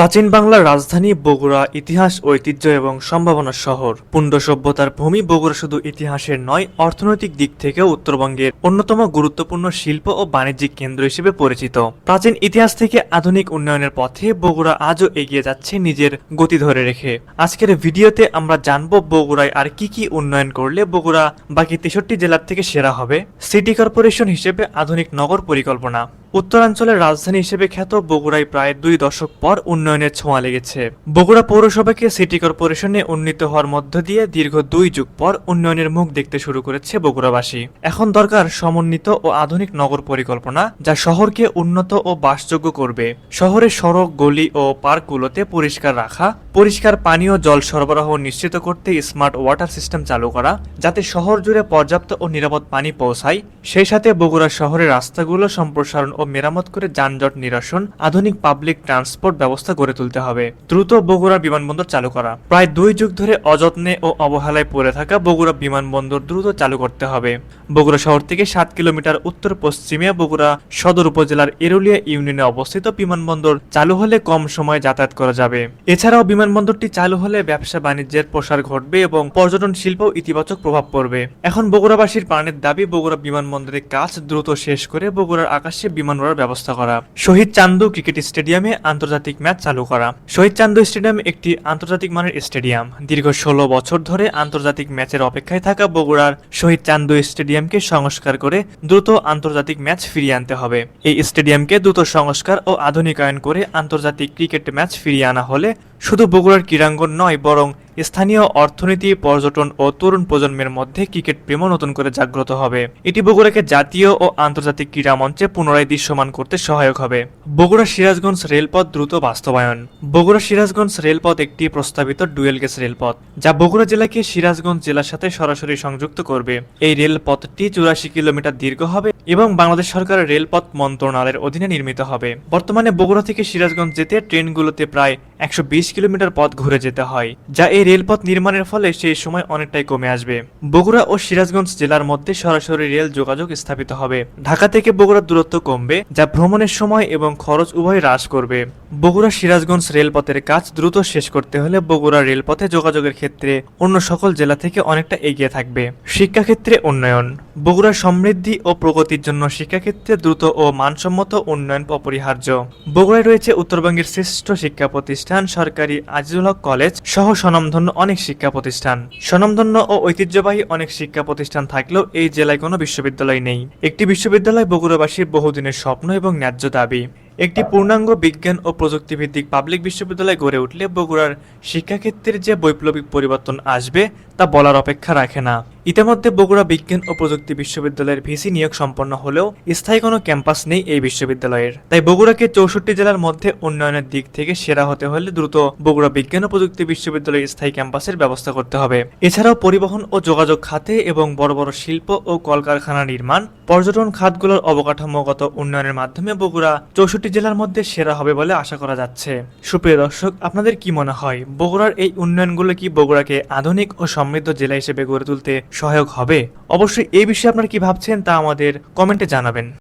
প্রাচীন বাংলার রাজধানী বগুড়া ইতিহাস, ঐতিহ্য এবং সম্ভাবনা শহর। পুণ্ড সভ্যতার ভূমি বগুড়া শুধু ইতিহাসের নয়, অর্থনৈতিক দিক থেকেও উত্তরবঙ্গের অন্যতম গুরুত্বপূর্ণ শিল্প ও বাণিজ্যিক কেন্দ্র হিসেবে পরিচিত। প্রাচীন ইতিহাস থেকে আধুনিক উন্নয়নের পথে বগুড়া আজও এগিয়ে যাচ্ছে নিজের গতি ধরে রেখে। আজকের ভিডিওতে আমরা জানব বগুড়ায় আর কি কি উন্নয়ন করলে বগুড়া বাকি তেষট্টি জেলার থেকে সেরা হবে। সিটি কর্পোরেশন হিসেবে আধুনিক নগর পরিকল্পনা। উত্তরাঞ্চলের রাজধানী হিসেবে খ্যাত বগুড়ায় প্রায় দুই দশক পর উন্নয়নের ছোঁয়া লেগেছে। বগুড়া পৌরসভাকে সিটি কর্পোরেশনে উন্নীত হওয়ার মধ্য দিয়ে দীর্ঘ দুই যুগ পর উন্নয়নের মুখ দেখতে শুরু করেছে বগুড়াবাসী। এখন দরকার সমন্বিত ও আধুনিক নগর পরিকল্পনা, যা শহরকে উন্নত ও বাসযোগ্য করবে। শহরের সড়ক, গলি ও পার্কগুলোতে পরিষ্কার রাখা পরিষ্কার পানি ও জল সরবরাহ নিশ্চিত করতে স্মার্ট ওয়াটার সিস্টেম চালু করা, যাতে শহর জুড়ে পর্যাপ্ত ও নিরাপদ পানি পৌঁছায়। সেই সাথে বগুড়া শহরের রাস্তাগুলো সম্প্রসারণ ও মেরামত করে যানজট নিরসন, আধুনিক পাবলিক ট্রান্সপোর্ট ব্যবস্থা গড়ে তুলতে হবে। দ্রুত বগুড়া বিমানবন্দর চালু করা। প্রায় দুই যুগ ধরে অযত্নে ও অবহেলায় পড়ে থাকা বগুড়া বিমানবন্দর দ্রুত চালু করতে হবে। বগুড়া শহর থেকে সাত কিলোমিটার উত্তর পশ্চিমে বগুড়া সদর উপজেলার এরুলিয়া ইউনিয়নে অবস্থিত বিমানবন্দর চালু হলে কম সময়ে যাতায়াত করা যাবে। এছাড়াও বিমানবন্দরটি চালু হলে ব্যবসা বাণিজ্যের প্রসার ঘটবে এবং পর্যটন শিল্প ইতিবাচক প্রভাব পড়বে। এখন বগুড়াবাসীর প্রাণের দাবি, বগুড়া বিমানবন্দরের কাজ দ্রুত শেষ করে বগুড়ার আকাশে বিমান উড়ার ব্যবস্থা করা। শহীদ চান্দু ক্রিকেট স্টেডিয়ামে আন্তর্জাতিক ম্যাচ চালু করা। শহীদ চান্দু স্টেডিয়াম একটি আন্তর্জাতিক মানের স্টেডিয়াম। দীর্ঘ ষোলো বছর ধরে আন্তর্জাতিক ম্যাচের অপেক্ষায় থাকা বগুড়ার শহীদ চান্দু স্টেডিয়ামকে সংস্কার করে দ্রুত আন্তর্জাতিক ম্যাচ ফিরিয়ে আনতে হবে। এই স্টেডিয়ামকে দ্রুত সংস্কার ও আধুনিকায়ন করে আন্তর্জাতিক ক্রিকেট ম্যাচ ফিরিয়ে আনা হলে শুধু বগুড়ার ক্রীড়াঙ্গন নয় বরং স্থানীয় অর্থনীতি, পর্যটন ও তরুণ প্রজন্মের মধ্যে ক্রিকেট প্রেমও নতুন করে জাগ্রত হবে। এটি বগুড়াকে জাতীয় ও আন্তর্জাতিক ক্রীড়া মঞ্চে পুনরায় দৃশ্যমান করতে সহায়ক হবে। বগুড়া সিরাজগঞ্জ রেলপথ দ্রুত বাস্তবায়ন। বগুড়া সিরাজগঞ্জ রেলপথ একটি প্রস্তাবিত ডুয়েল গেজ রেলপথ, যা বগুড়া জেলাকে সিরাজগঞ্জ জেলার সাথে সরাসরি সংযুক্ত করবে। এই রেলপথটি চুরাশি কিলোমিটার দীর্ঘ হবে এবং বাংলাদেশ সরকারের রেলপথ মন্ত্রণালয়ের অধীনে নির্মিত হবে। বর্তমানে বগুড়া থেকে সিরাজগঞ্জ যেতে ট্রেনগুলোতে প্রায় একশো বিশ কিলোমিটার পথ ঘুরে যেতে হয়, যা এই রেলপথ নির্মাণের ফলে সেই সময় অনেকটাই কমে আসবে। বগুড়া ও সিরাজগঞ্জ জেলার মধ্যে সরাসরি রেল যোগাযোগ স্থাপিত হবে। ঢাকা থেকে বগুড়ার দূরত্ব কমবে, যা ভ্রমণের সময় এবং খরচ উভয় হ্রাস করবে। বগুড়া সিরাজগঞ্জ রেলপথের কাজ দ্রুত শেষ করতে হলে বগুড়া রেলপথে যোগাযোগের ক্ষেত্রে অন্য সকল জেলা থেকে অনেকটা এগিয়ে থাকবে। শিক্ষাক্ষেত্রে উন্নয়ন। বগুড়ার সমৃদ্ধি ও প্রগতির জন্য শিক্ষাক্ষেত্রে দ্রুত ও মানসম্মত উন্নয়ন অপরিহার্য। বগুড়ায় রয়েছে উত্তরবঙ্গের শ্রেষ্ঠ শিক্ষা প্রতিষ্ঠান সরকারি আজিজুল হক কলেজ সহ স্বনামধন্য অনেক শিক্ষা প্রতিষ্ঠান। স্বনামধন্য ও ঐতিহ্যবাহী অনেক শিক্ষা প্রতিষ্ঠান থাকলেও এই জেলায় কোনো বিশ্ববিদ্যালয় নেই। একটি বিশ্ববিদ্যালয় বগুড়াবাসীর বহুদিনের স্বপ্ন এবং ন্যায্য দাবি। একটি পূর্ণাঙ্গ বিজ্ঞান ও প্রযুক্তিভিত্তিক পাবলিক বিশ্ববিদ্যালয় গড়ে উঠলে বগুড়ার শিক্ষাক্ষেত্রের যে বৈপ্লবিক পরিবর্তন আসবে তা বলার অপেক্ষা রাখে না। ইতিমধ্যে বগুড়া বিজ্ঞান ও প্রযুক্তি বিশ্ববিদ্যালয়ের ভিসি নিয়োগ সম্পন্ন হলেও স্থায়ী কোনো ক্যাম্পাস নেই এই বিশ্ববিদ্যালয়ের। তাই বগুড়াকে চৌষট্টি জেলার মধ্যে উন্নয়নের দিক থেকে সেরা হতে হলে দ্রুত বগুড়া বিজ্ঞান ও প্রযুক্তি বিশ্ববিদ্যালয়ের স্থায়ী ক্যাম্পাসের ব্যবস্থা করতে হবে। এছাড়াও পরিবহন ও যোগাযোগ খাতে এবং বড় বড় শিল্প ও কলকারখানা নির্মাণ, পর্যটন খাতগুলোর অবকাঠামোগত উন্নয়নের মাধ্যমে বগুড়া চৌষট্টি জেলার মধ্যে সেরা হবে বলে আশা করা যাচ্ছে। সুপ্রিয় দর্শক, আপনাদের কি মনে হয়? বগুড়ার এই উন্নয়নগুলো কি বগুড়াকে আধুনিক ও সমৃদ্ধ জেলা হিসেবে গড়ে তুলতে সহায়ক হবে। অবশ্যই এই বিষয়ে আপনারা কি ভাবছেন তা আমাদের কমেন্টে জানাবেন।